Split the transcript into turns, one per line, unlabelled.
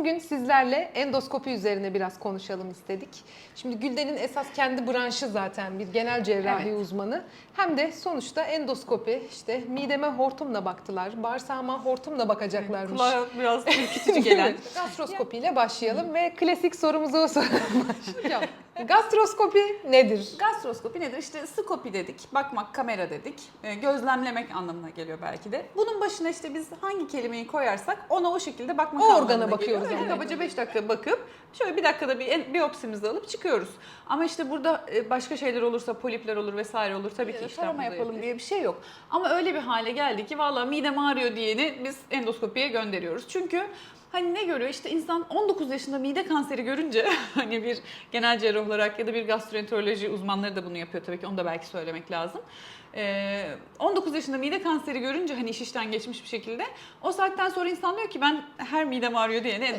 bugün sizlerle endoskopi üzerine biraz konuşalım istedik. Şimdi Gülden'in esas kendi branşı zaten bir genel cerrahi
Evet.
uzmanı. Hem de sonuçta endoskopi işte mideme hortumla baktılar, bağırsağıma hortumla bakacaklarmış.
Kulağa biraz ürkütücü gelen.
Gastroskopiyle başlayalım ve klasik sorumuzu soralım. Hocam, gastroskopi nedir?
Gastroskopi nedir? İşte skopi dedik, bakmak, kamera dedik, e, gözlemlemek anlamına geliyor belki de. Bunun başına işte biz hangi kelimeyi koyarsak ona o şekilde bakmak
O organa bakıyoruz yani.
kabaca 5 dakika bakıp şöyle bir dakikada bir biyopsimizi alıp çıkıyoruz. Ama işte burada e, başka şeyler olursa polipler olur vesaire olur tabii ki işlem
tarama
yapalım diye bir şey yok. Ama öyle bir hale geldi ki valla midem ağrıyor diyeni biz endoskopiye gönderiyoruz. Çünkü Hani ne görüyor? İşte insan 19 yaşında mide kanseri görünce hani bir genel cerrah olarak ya da bir gastroenteroloji uzmanları da bunu yapıyor tabii ki onu da belki söylemek lazım. Ee, 19 yaşında mide kanseri görünce hani iş işten geçmiş bir şekilde o saatten sonra insan diyor ki ben her midem ağrıyor diyene